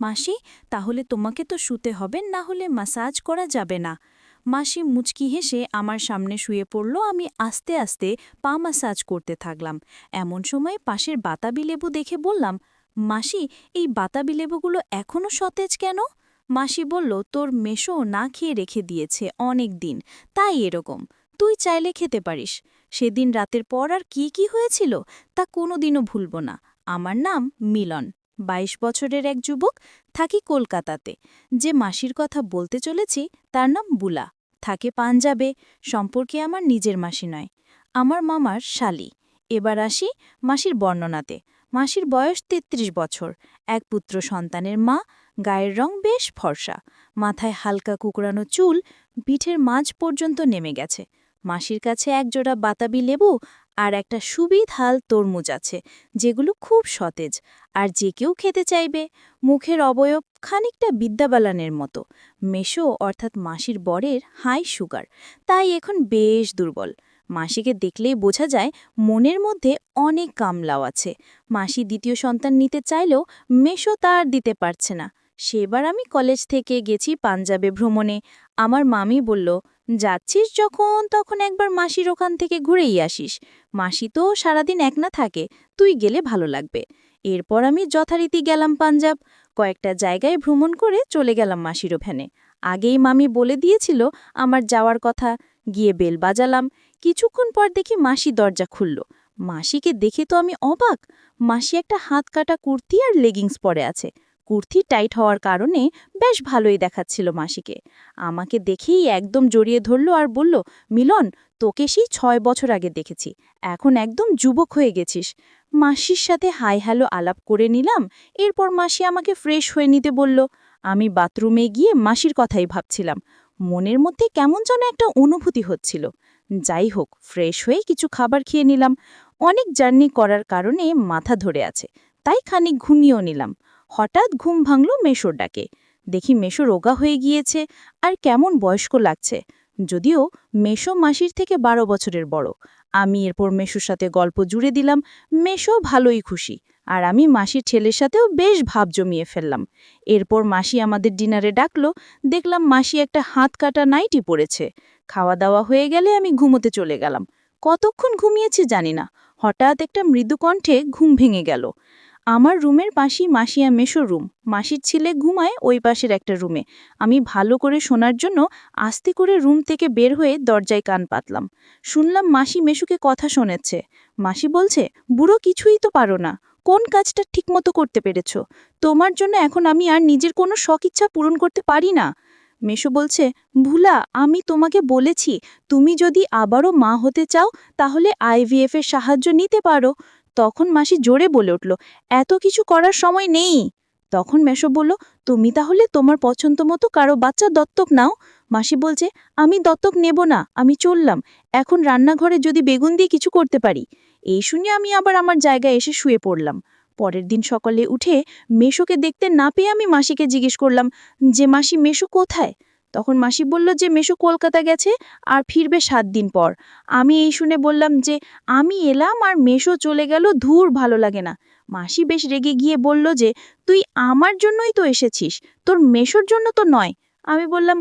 মাসি, তাহলে তোমাকে তো শুতে হবে, না হলে মাসাজ করা যাবে না। মাসি মুচকি হেসে আমার সামনে শুয়ে পড়ল, আমি আস্তে আস্তে পা মাসাজ করতে থাকলাম। এমন সময় পাশের বাতাবি লেবু দেখে বললাম, মাসি, এই বাতাবি লেবুগুলো এখনও সতেজ কেন? মাসি বলল, তোর মেশো না খেয়ে রেখে দিয়েছে অনেক দিন, তাই এরকম। তুই চাইলে খেতে পারিস। সেদিন রাতের পর আর কি কি হয়েছিল, তা কোনোদিনও ভুলব না। আমার নাম মিলন। ২২ বছরের এক যুবক থাকি কলকাতাতে। যে মাসির কথা বলতে চলেছি, তার নাম বুলা। থাকে পাঞ্জাবে, সম্পর্কে আমার নিজের মাসি নয়। আমার মামার শালি। এবার আসি মাসির বর্ণনাতে। মাসির বয়স ৩৩ বছর। এক পুত্র সন্তানের মা, গায়ের রং বেশ ফর্সা। মাথায় হালকা কুকড়ানো চুল, পিঠের মাঝ পর্যন্ত নেমে গেছে। মাসির কাছে একজোড়া বাতাবি লেবু আর একটা সুবিধাল তরমুজ আছে, যেগুলো খুব সতেজ, আর যে কেউ খেতে চাইবে। মুখের অবয়ব খানিকটা বিদ্যাবালানের মতো। মেশো অর্থাৎ মাসির বরের হাই সুগার, তাই এখন বেশ দুর্বল। মাসিকে দেখলেই বোঝা যায় মনের মধ্যে অনেক কামলাও আছে। মাসি দ্বিতীয় সন্তান নিতে চাইলেও মেশো তার দিতে পারছে না। সেবার আমি কলেজ থেকে গেছি পাঞ্জাবে ভ্রমণে। আমার মামি বলল যাচ্ছিস যখন, তখন একবার মাসির ওখান থেকে ঘুরেই আসিস। মাসি তো সারাদিন এক না থাকে, তুই গেলে ভালো লাগবে। এরপর আমি যথারীতি গেলাম পাঞ্জাব। কয়েকটা জায়গায় ভ্রমণ করে চলে গেলাম মাসির ওখানে। আগেই মামি বলে দিয়েছিল আমার যাওয়ার কথা। গিয়ে বেল বাজালাম। কিছুক্ষণ পর দেখি মাসি দরজা খুলল। মাসিকে দেখে তো আমি অবাক। মাসি একটা হাত কাটা কুর্তি আর লেগিংস পরে আছে। কুর্তি টাইট হওয়ার কারণে বেশ ভালোই দেখাচ্ছিল মাসিকে। আমাকে দেখেই একদম জড়িয়ে ধরল আর বলল, মিলন, তোকে সেই ছয় বছর আগে দেখেছি। এখন একদম যুবক হয়ে গেছিস। মাসির সাথে হাই হ্যালো আলাপ করে নিলাম, এরপর মাসি আমাকে ফ্রেশ হয়ে নিতে বলল। আমি বাথরুমে গিয়ে মাসির কথাই ভাবছিলাম। মনের মধ্যে কেমন যেন একটা অনুভূতি হচ্ছিল। যাই হোক, ফ্রেশ হয়ে কিছু খাবার খেয়ে নিলাম। অনেক জার্নি করার কারণে মাথা ধরে আছে, তাই খানিক ঘুমিয়েও নিলাম। হঠাৎ ঘুম ভাঙল মেশোর ডাকে। দেখি মেশো রোগা হয়ে গিয়েছে আর কেমন বয়স্ক লাগছে। যদিও মেশো মাসির থেকে বারো বছরের বড়। আমি এরপর মেশোর সাথে গল্প জুড়ে দিলাম, মেশো ভালোই খুশি। আর আমি মাসির ছেলের সাথেও বেশ ভাব জমিয়ে ফেললাম। এরপর মাসি আমাদের ডিনারে ডাকলো, দেখলাম মাসি একটা হাত কাটা নাইটি পড়েছে খাওয়া দাওয়া হয়ে গেলে আমি ঘুমোতে চলে গেলাম। কতক্ষণ ঘুমিয়েছি জানি না। হঠাৎ একটা মৃদু কণ্ঠে ঘুম ভেঙে গেল। আমার রুমের পাশেই মাসিয়া মেশো রুম। মাসির ছেলে ঘুমায় ওই পাশের একটা রুমে। আমি ভালো করে শোনার জন্য আস্তে করে রুম থেকে বের হয়ে দরজায় কান পাতলাম। শুনলাম মাসি মেশুকে কথা শোনাচ্ছে। মাসি বলছে, বুড়ো কিছুই তো পারো না। কোন কাজটা ঠিকমতো করতে পেরেছ? তোমার জন্য এখন আমি আর নিজের কোনো শখ ইচ্ছা পূরণ করতে পারি না। মেশো বলছে, ভুলা, আমি তোমাকে বলেছি, তুমি যদি আবারও মা হতে চাও, তাহলে আইভিএফ এর সাহায্য নিতে পারো। তখন মাসি জোরে বলে উঠল, এত কিছু করার সময় নেই। তখন মেশো বলল, তুমি তাহলে তোমার পছন্দ মতো কারও বাচ্চা দত্তক নাও। মাসি বলছে, আমি দত্তক নেব না, আমি চললাম। এখন রান্নাঘরে যদি বেগুন দিয়ে কিছু করতে পারি। এই শুনে আমি আবার আমার জায়গায় এসে শুয়ে পড়লাম। পরের দিন সকালে উঠে মেশোকে দেখতে না পেয়ে আমি মাসিকে জিজ্ঞেস করলাম, যে মাসি, মেশো কোথায়? তখন মাসি বলল যে, মেশো কলকাতা গেছে আর ফিরবে সাত দিন পর। আমি এই শুনে বললাম যে, আমি এলাম আর মেশো চলে গেল, ধূর ভালো লাগে না। মাসি বেশ রেগে গিয়ে বলল যে, তুই আমার জন্যই তো এসেছিস, তোর মেশোর জন্য তো নয়। আমি বললাম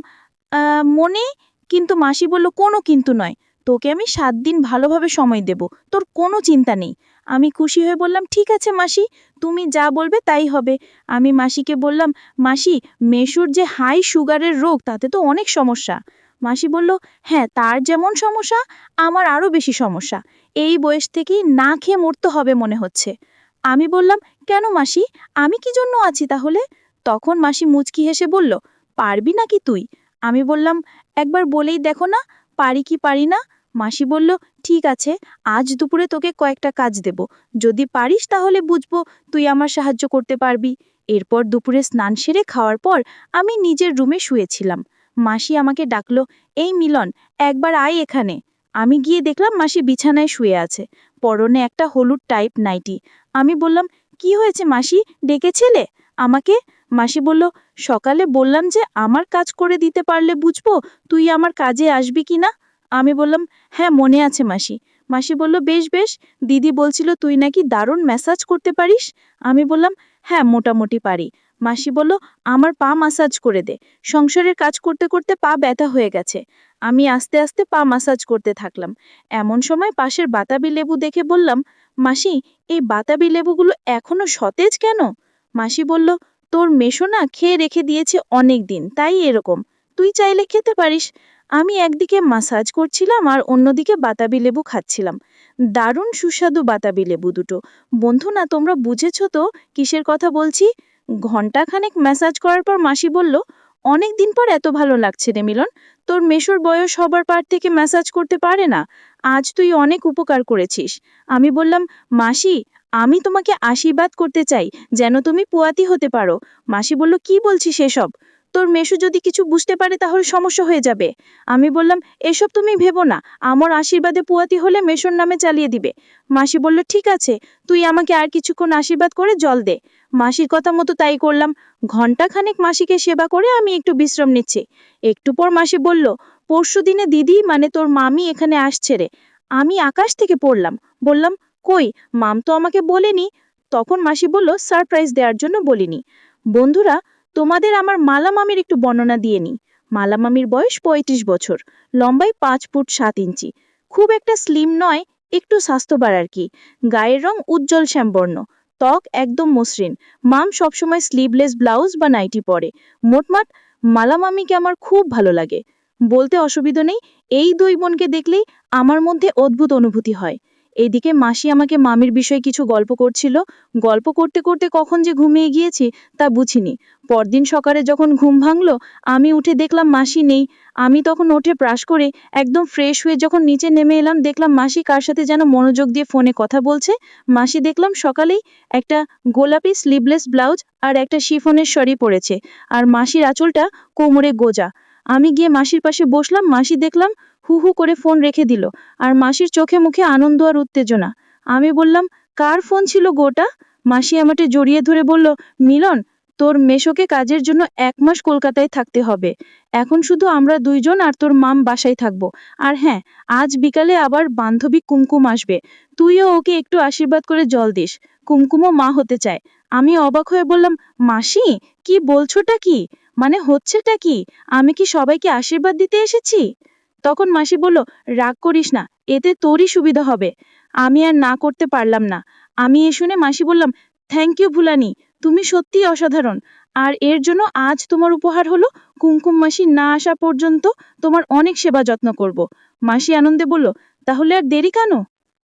মনে? কিন্তু মাসি বলল, কোনো কিন্তু নয়। তোকে আমি সাত দিন ভালোভাবে সময় দেব, তোর কোনো চিন্তা নেই। আমি খুশি হয়ে বললাম, ঠিক আছে মাসি, তুমি যা বলবে তাই হবে। আমি মাসিকে বললাম, মাসি, মেশুর যে হাই সুগারের রোগ, তাতে তো অনেক সমস্যা। মাসি বলল হ্যাঁ তার যেমন সমস্যা, আমার আরও বেশি সমস্যা। এই বয়স থেকেই না খেয়ে মরতে হবে মনে হচ্ছে। আমি বললাম, কেন মাসি, আমি কি জন্য আছি তাহলে? তখন মাসি মুচকি হেসে বলল, পারবি নাকি তুই? আমি বললাম, একবার বলেই দেখো না পারি কি পারি না? মাসি বলল, ঠিক আছে, আজ দুপুরে তোকে কয়েকটা কাজ দেব। যদি পারিস তাহলে বুঝব তুই আমার সাহায্য করতে পারবি। এরপর দুপুরে স্নান সেরে খাওয়ার পর আমি নিজের রুমে শুয়েছিলাম। মাসি আমাকে ডাকলো, এই মিলন, একবার আয় এখানে। আমি গিয়ে দেখলাম মাসি বিছানায় শুয়ে আছে। পরনে একটা হলুদ টাইপ নাইটি। আমি বললাম, কি হয়েছে মাসি? ডেকেছিলে? আমাকে মাসি বলল, সকালে বললাম যে আমার কাজ করে দিতে পারলে বুঝব তুই আমার কাজে আসবি কি না? আমি বললাম হ্যাঁ মনে আছে মাসি। মাসি বলল, বেশ বেশ, দিদি বলছিল তুই নাকি দারুণ ম্যাসাজ করতে পারিস? আমি বললাম হ্যাঁ মোটামুটি পারি। মাসি বলল, আমার পা মাসাজ করে দে। সংসারের কাজ করতে করতে পা ব্যথা হয়ে গেছে। আমি আস্তে আস্তে পা মাসাজ করতে থাকলাম। এমন সময় পাশের বাতাবি লেবু দেখে বললাম, মাসি, এই বাতাবি লেবুগুলো এখনও সতেজ কেন? মাসি বলল তোর মেশো না খেয়ে রেখে দিয়েছে অনেক দিন, তাই এরকম। তুই চাইলে খেতে পারিস। আমি একদিকে মাসাজ করছিলাম আর অন্যদিকে বাতাবি লেবু খাচ্ছিলাম। দারুণ সুস্বাদু বাতাবি লেবু দুটো। বন্ধু না, তোমরা বুঝেছ তো কিসের কথা বলছি? ঘণ্টাখানেক ম্যাসাজ করার পর মাসি বলল, অনেক দিন পর এত ভালো লাগছে রে মিলন। তোর মেশোর বয়স হবার পার থেকে ম্যাসাজ করতে পারে না। আজ তুই অনেক উপকার করেছিস। আমি বললাম, মাসি আমি তোমাকে আশীর্বাদ করতে চাই, যেন তুমি পোয়াতি হতে পারো। মাসি বলল, কি বলছিস এসব? তোর মেশো যদি কিছু বুঝতে পারে তাহলে সমস্যা হয়ে যাবে। আমি বললাম, এসব তুমি ভেবো না, আমার আশীর্বাদে পুয়াতি হলে মেশোর নামে চালিয়ে দিবে। মাসি বলল, ঠিক আছে, তুই আমাকে আর কিছুক্ষণ আশীর্বাদ করে জল দে। মাসির কথা মতো তাই করলাম। ঘণ্টাখানেক মাসিকে সেবা করে আমি একটু বিশ্রাম নিচ্ছি। একটু পর মাসি বলল পরশু দিনে দিদি মানে তোর মামি এখানে আসছে রে। আমি আকাশ থেকে পড়লাম। বললাম কই, মাম তো আমাকে বলেনি। তখন মাসি বলল, সারপ্রাইজ দেওয়ার জন্য বলিনি। বন্ধুরা, তোমাদের আমার মালা মামির একটু বর্ণনা দিয়ে নি। মালা মামির বয়স পঁয়ত্রিশ বছর লম্বায় পাঁচ ফুট সাত ইঞ্চি। খুব একটা স্লিম নয়, একটু স্বাস্থ্যবার আর কি। গায়ের রং উজ্জ্বল শ্যামবর্ণ, ত্বক একদম মসৃণ। মাম সবসময় স্লিভলেস ব্লাউজ বা নাইটি পরে। মোটমাট মালা মামিকে আমার খুব ভালো লাগে। বলতে অসুবিধা নেই, এই দুই বোনকে দেখলেই আমার মধ্যে অদ্ভুত অনুভূতি হয়। এদিকে মাসি আমাকে মামির বিষয়ে কিছু গল্প করছিল। গল্প করতে করতে কখন যে ঘুমিয়ে গিয়েছি তা বুঝিনি। পরদিন সকালে যখন ঘুম ভাঙলো, আমি উঠে দেখলাম মাসি নেই। আমি তখন উঠে ব্রাশ করে একদম ফ্রেশ হয়ে যখন নিচে নেমে এলাম, দেখলাম মাসি কার সাথে যেন মনোযোগ দিয়ে ফোনে কথা বলছে। মাসি দেখলাম সকালেই একটা গোলাপি স্লিভলেস ব্লাউজ আর একটা শিফনের শাড়ি পরেছে। আর মাসির আঁচলটা কোমরে গোজা। আমি গিয়ে মাসির পাশে বসলাম, মাসি দেখলাম হু হু করে ফোন রেখে দিল। আর মাসির চোখে মুখে আনন্দ আর উত্তেজনা। আমি বললাম, কার ফোন ছিল গোটা? মাসি আমাকে জড়িয়ে ধরে বলল, মিলন, তোর মেশোকে কাজের জন্য এক মাস কলকাতায় থাকতে হবে। এখন শুধু আমরা দুইজন আর তোর মাম বাসায় থাকব। আর হ্যাঁ আজ বিকালে আবার বান্ধবী কুমকুম আসবে। তুইও ওকে একটু আশীর্বাদ করে জল দিস। কুমকুমও মা হতে চায়। আমি অবাক হয়ে বললাম, মাসি, কি বলছোটা কি? মানে হচ্ছেটা কি? আমি কি সবাইকে আশীর্বাদ দিতে এসেছি? তখন মাসি বলল, রাগ করিস না, এতে তোরই সুবিধা হবে। আমি আর না করতে পারলাম না। আমি এ শুনে মাসি বললাম থ্যাংক ইউ ভুলানি, তুমি সত্যিই অসাধারণ। আর এর জন্য আজ তোমার উপহার হলো, কুমকুম মাসি না আসা পর্যন্ত তোমার অনেক সেবা যত্ন করব। মাসি আনন্দে বলল, তাহলে আর দেরি কেন?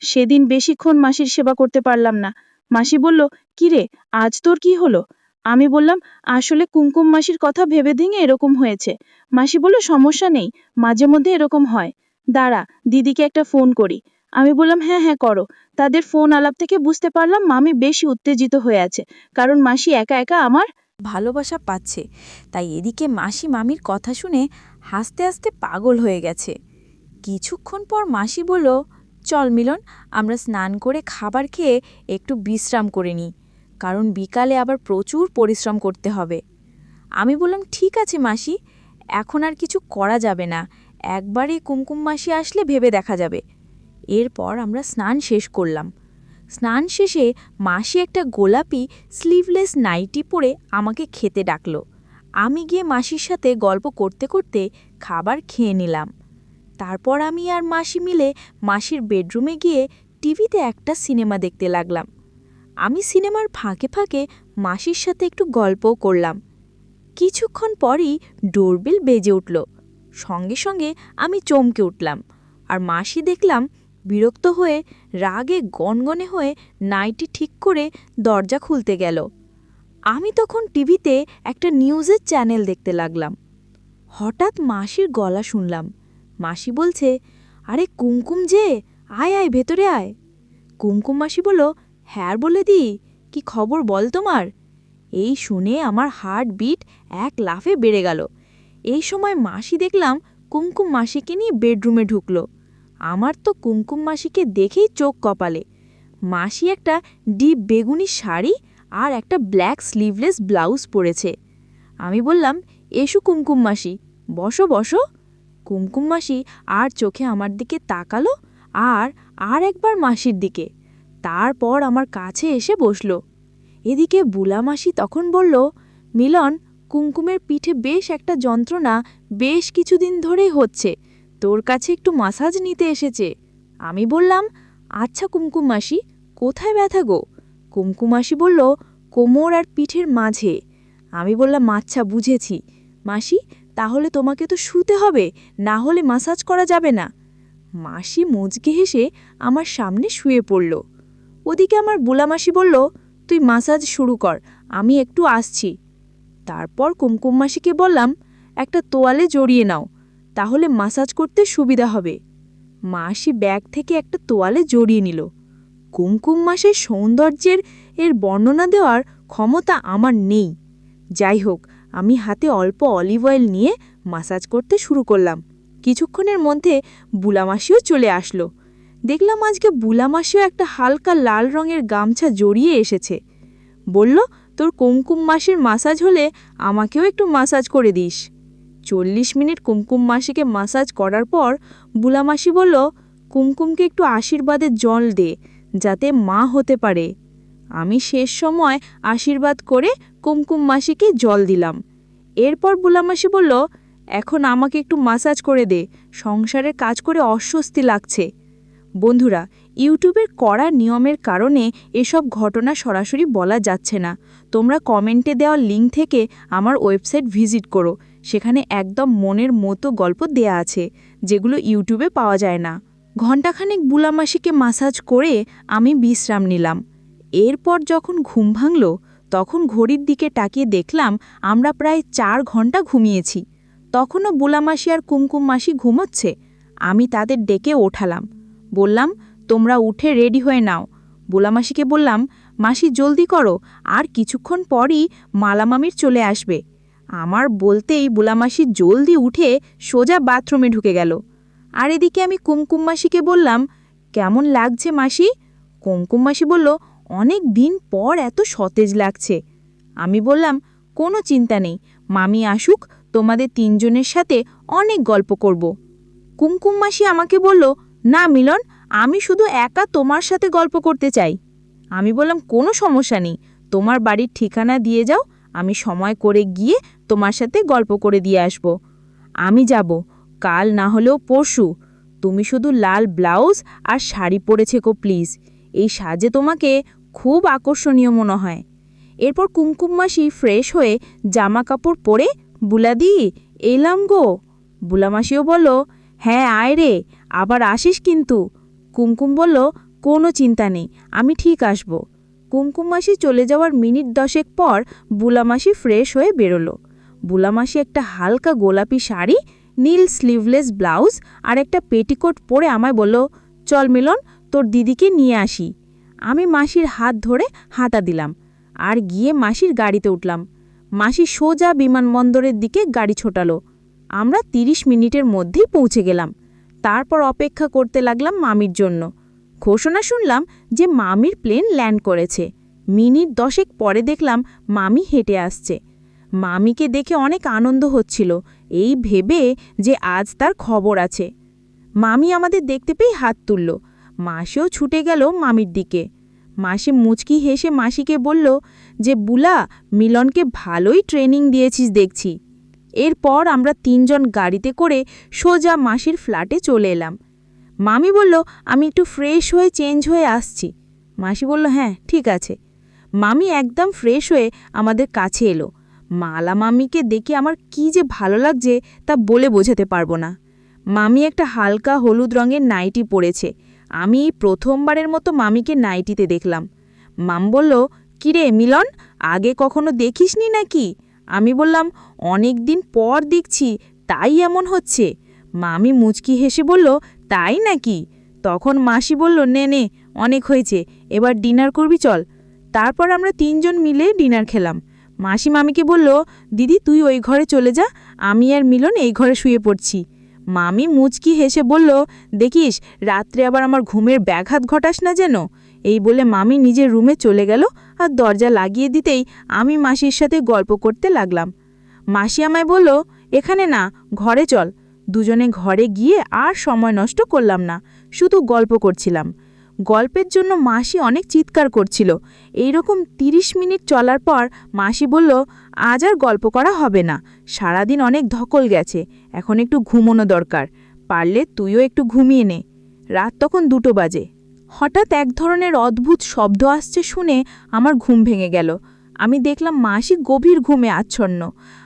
সেদিন বেশিক্ষণ মাসির সেবা করতে পারলাম না। মাসি বলল কিরে আজ তোর কি হলো? আমি বললাম, আসলে কুমকুম মাসির কথা ভেবে ভেঙে এরকম হয়েছে। মাসি বলল, সমস্যা নেই, মাঝে মধ্যে এরকম হয়। দাঁড়া, দিদিকে একটা ফোন করি। আমি বললাম হ্যাঁ হ্যাঁ করো। তাদের ফোন আলাপ থেকে বুঝতে পারলাম, মামি বেশি উত্তেজিত হয়ে আছে, কারণ মাসি একা একা আমার ভালোবাসা পাচ্ছে। তাই এদিকে মাসি মামির কথা শুনে হাসতে হাসতে পাগল হয়ে গেছে। কিছুক্ষণ পর মাসি বলল, চল মিলন, আমরা স্নান করে খাবার খেয়ে একটু বিশ্রাম করে নিই। কারণ বিকালে আবার প্রচুর পরিশ্রম করতে হবে। আমি বললাম, ঠিক আছে মাসি, এখন আর কিছু করা যাবে না। একবারই কুমকুম মাসি আসলে ভেবে দেখা যাবে। এরপর আমরা স্নান শেষ করলাম। স্নান শেষে মাসি একটা গোলাপি স্লিভলেস নাইটি পরে আমাকে খেতে ডাকলো। আমি গিয়ে মাসির সাথে গল্প করতে করতে খাবার খেয়ে নিলাম। তারপর আমি আর মাসি মিলে মাসির বেডরুমে গিয়ে টিভিতে একটা সিনেমা দেখতে লাগলাম। আমি সিনেমার ফাঁকে ফাঁকে মাসির সাথে একটু গল্পও করলাম। কিছুক্ষণ পরই ডোরবেল বেজে উঠল। সঙ্গে সঙ্গে আমি চমকে উঠলাম আর মাসি দেখলাম বিরক্ত হয়ে, রাগে গনগনে হয়ে নাইটি ঠিক করে দরজা খুলতে গেল। আমি তখন টিভিতে একটা নিউজের চ্যানেল দেখতে লাগলাম। হঠাৎ মাসির গলা শুনলাম। মাসি বলছে, আরে কুমকুম যে, আয় আয়, ভেতরে আয়। কুমকুম মাসি বলল হ্যাঁ বলে দি কি খবর বল তোমার? এই শুনে আমার হার্ট বিট এক লাফে বেড়ে গেল। এই সময় মাসি দেখলাম কুমকুম মাসিকে নিয়ে বেডরুমে ঢুকলো। আমার তো কুমকুম মাসিকে দেখেই চোখ কপালে। মাসি একটা ডিপ বেগুনি শাড়ি আর একটা ব্ল্যাক স্লিভলেস ব্লাউজ পরেছে। আমি বললাম, এসু কুমকুম মাসি, বসো বসো। কুমকুম মাসি আর চোখে আমার দিকে তাকালো আর আর একবার মাসির দিকে। তারপর আমার কাছে এসে বসল। এদিকে বুলা মাসি তখন বলল, মিলন, কুমকুমের পিঠে বেশ একটা যন্ত্রণা বেশ কিছুদিন ধরেই হচ্ছে। তোর কাছে একটু মাসাজ নিতে এসেছে। আমি বললাম আচ্ছা কুমকুম মাসি, কোথায় ব্যথা গো? কুমকুম মাসি বলল, কোমর আর পিঠের মাঝে। আমি বললাম আচ্ছা বুঝেছি। মাসি, তাহলে তোমাকে তো শুতে হবে, না হলে মাসাজ করা যাবে না। মাসি মুচকে হেসে আমার সামনে শুয়ে পড়ল। ওদিকে আমার বুলামাসি বলল, তুই মাসাজ শুরু কর, আমি একটু আসছি। তারপর কুমকুম মাসিকে বললাম, একটা তোয়ালে জড়িয়ে নাও, তাহলে মাসাজ করতে সুবিধা হবে। মাসি ব্যাগ থেকে একটা তোয়ালে জড়িয়ে নিল। কুমকুম মাসের সৌন্দর্যের এর বর্ণনা দেওয়ার ক্ষমতা আমার নেই। যাই হোক, আমি হাতে অল্প অলিভ অয়েল নিয়ে মাসাজ করতে শুরু করলাম। কিছুক্ষণের মধ্যে বুলামাসিও চলে আসলো। দেখলাম আজকে বুলা বুলামাসিও একটা হালকা লাল রঙের গামছা জড়িয়ে এসেছে। বলল, তোর কুমকুম মাসির মাসাজ হলে আমাকেও একটু মাসাজ করে দিস। চল্লিশ মিনিট কুমকুম মাসিকে মাসাজ করার পর বুলামাসি বলল, কুমকুমকে একটু আশীর্বাদের জল দে, যাতে মা হতে পারে। আমি শেষ সময় আশীর্বাদ করে কুমকুম মাসিকে জল দিলাম। এরপর বুলামাসি বলল, এখন আমাকে একটু মাসাজ করে দে সংসারের কাজ করে অস্বস্তি লাগছে। বন্ধুরা ইউটিউবের কড়া নিয়মের কারণে এসব ঘটনা সরাসরি বলা যাচ্ছে না। তোমরা কমেন্টে দেওয়া লিঙ্ক থেকে আমার ওয়েবসাইট ভিজিট করো। সেখানে একদম মনের মতো গল্প দেয়া আছে, যেগুলো ইউটিউবে পাওয়া যায় না। ঘণ্টাখানেক বুলামাসিকে মাসাজ করে আমি বিশ্রাম নিলাম। এরপর যখন ঘুম ভাঙল, তখন ঘড়ির দিকে তাকিয়ে দেখলাম আমরা প্রায় চার ঘণ্টা ঘুমিয়েছি। তখনও বুলামাসি আর কুমকুম মাসি ঘুমোচ্ছে। আমি তাদের ডেকে ওঠালাম। বললাম, তোমরা উঠে রেডি হয়ে নাও। বুলামাসিকে বললাম, মাসি, জলদি করো, আর কিছুক্ষণ পরই মালামামির চলে আসবে। আমার বলতেই বুলামাসি জলদি উঠে সোজা বাথরুমে ঢুকে গেল। আর এদিকে আমি কুমকুম মাসিকে বললাম, কেমন লাগছে মাসি? কুমকুম মাসি বলল, অনেক দিন পর এত সতেজ লাগছে। আমি বললাম, কোনো চিন্তা নেই, মামি আসুক, তোমাদের তিনজনের সাথে অনেক গল্প করব। কুমকুম মাসি আমাকে বলল না, মিলন, আমি শুধু একা তোমার সাথে গল্প করতে চাই। আমি বললাম, কোনো সমস্যা নেই। তোমার বাড়ির ঠিকানা দিয়ে যাও। আমি সময় করে গিয়ে তোমার সাথে গল্প করে দিয়ে আসব। আমি যাব। কাল না হলেও পরশু। তুমি শুধু লাল ব্লাউজ আর শাড়ি পরেছে কো প্লিজ। এই সাজে তোমাকে খুব আকর্ষণীয় মনে হয়। এরপর কুমকুম মাসি ফ্রেশ হয়ে জামা কাপড় পরে, বুলাদি, এলাম গো। বুলামাসিও বলল হ্যাঁ আয় রে। আবার আসিস কিন্তু? কুমকুম বলল, কোনো চিন্তা নেই, আমি ঠিক আসব। কুমকুম মাসি চলে যাওয়ার মিনিট দশেক পর বুলামাসি ফ্রেশ হয়ে বেরোলো। বুলামাসি একটা হালকা গোলাপি শাড়ি, নীল স্লিভলেস ব্লাউজ আর একটা পেটিকোট পরে আমায় বলল, চল মিলন, তোর দিদিকে নিয়ে আসি। আমি মাসির হাত ধরে হাতা দিলাম আর গিয়ে মাসির গাড়িতে উঠলাম। মাসি সোজা বিমানবন্দরের দিকে গাড়ি ছোটালো। আমরা ৩০ মিনিটের মধ্যেই পৌঁছে গেলাম। তারপর অপেক্ষা করতে লাগলাম মামির জন্য। ঘোষণা শুনলাম যে মামির প্লেন ল্যান্ড করেছে। মিনিট দশেক পরে দেখলাম মামি হেঁটে আসছে। মামিকে দেখে অনেক আনন্দ হচ্ছিল, এই ভেবে যে আজ তার খবর আছে। মামি আমাদের দেখতে পেয়ে হাত তুলল। মাসেও ছুটে গেল মামির দিকে। মাসি মুচকি হেসে মাসিকে বলল যে, বুলা, মিলনকে ভালোই ট্রেনিং দিয়েছিস দেখছি। এরপর আমরা তিনজন গাড়িতে করে সোজা মাসির ফ্ল্যাটে চলে এলাম। মামি বলল, আমি একটু ফ্রেশ হয়ে চেঞ্জ হয়ে আসছি। মাসি বলল হ্যাঁ ঠিক আছে। মামি একদম ফ্রেশ হয়ে আমাদের কাছে এলো। মালা মামিকে দেখে আমার কি যে ভালো লাগছে তা বলে বোঝাতে পারব না। মামি একটা হালকা হলুদ রঙের নাইটি পরেছে। আমি প্রথমবারের মতো মামিকে নাইটিতে দেখলাম। মাম বলল, কিরে মিলন, আগে কখনো দেখিসনি নাকি? আমি বললাম, অনেক দিন পর দেখছি, তাই এমন হচ্ছে। মামি মুচকি হেসে বলল, তাই নাকি? তখন মাসি বলল, নে নে, অনেক হয়েছে, এবার ডিনার করবি চল। তারপর আমরা তিনজন মিলে ডিনার খেলাম। মাসি মামিকে বলল, দিদি, তুই ওই ঘরে চলে যা, আমি আর মিলন এই ঘরে শুয়ে পড়ছি। মামি মুচকি হেসে বলল, দেখিস, রাত্রে আবার আমার ঘুমের ব্যাঘাত ঘটাস না যেন? এই বলে মামি নিজের রুমে চলে গেল আর দরজা লাগিয়ে দিতেই আমি মাসির সাথে গল্প করতে লাগলাম। মাসি আমায় বলল, এখানে না, ঘরে চল। দুজনে ঘরে গিয়ে আর সময় নষ্ট করলাম না, শুধু গল্প করছিলাম। গল্পের জন্য মাসি অনেক চিৎকার করছিল। এইরকম ৩০ মিনিট চলার পর মাসি বলল, আজ আর গল্প করা হবে না, সারাদিন অনেক ধকল গেছে, এখন একটু ঘুমোনো দরকার, পারলে তুইও একটু ঘুমিয়ে নে। রাত তখন দুটো বাজে। হঠাৎ এক ধরনের অদ্ভুত শব্দ আসছে শুনে আমার ঘুম ভেঙে গেল। আমি দেখলাম মাসি গভীর ঘুমে আচ্ছন্ন।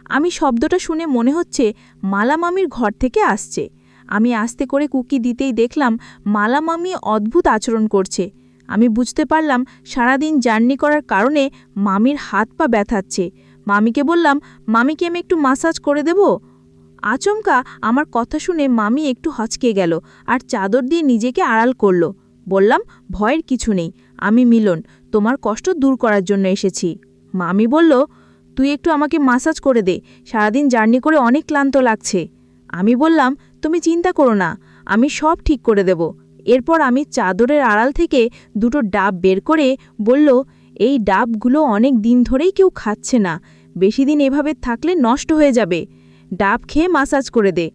আমি শব্দটা শুনে মনে হচ্ছে মালা মামির ঘর থেকে আসছে। আমি আস্তে করে কুকি দিতেই দেখলাম মালা মামি অদ্ভুত আচরণ করছে। আমি বুঝতে পারলাম সারাদিন জার্নি করার কারণে মামির হাত পা ব্যথাচ্ছে। মামিকে বললাম, মামিকে আমি একটু মাসাজ করে দেব? আচমকা আমার কথা শুনে মামি একটু হচকে গেল আর চাদর দিয়ে নিজেকে আড়াল করল। বললাম, ভয়ের কিছু নেই, আমি মিলন, তোমার কষ্ট দূর করার জন্য এসেছি। মামি বলল, তুই একটু আমাকে মাসাজ করে দে, সারাদিন জার্নি করে অনেক ক্লান্ত লাগছে। আমি বললাম, তুমি চিন্তা করো না, আমি সব ঠিক করে দেব। এরপর আমি চাদরের আড়াল থেকে দুটো ডাব বের করে বলল, এই ডাবগুলো অনেক দিন ধরেই কেউ খাচ্ছে না, বেশি দিন এভাবে থাকলে নষ্ট হয়ে যাবে। ডাব খেয়ে মাসাজ করে দে।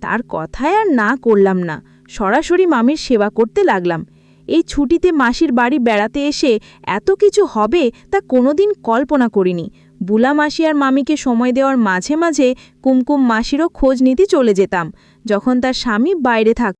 তার কথায় আর না করলাম না। সরাসরি মামির সেবা করতে লাগলাম। এই ছুটিতে মাসির বাড়ি বেড়াতে এসে এত কিছু হবে তা কোনোদিন কল্পনা করিনি। বুলা মাসি আর মামিকে সময় দেওয়ার মাঝে মাঝে কুমকুম মাসিরও খোঁজ নিতে চলে যেতাম। যখন তার স্বামী বাইরে থাক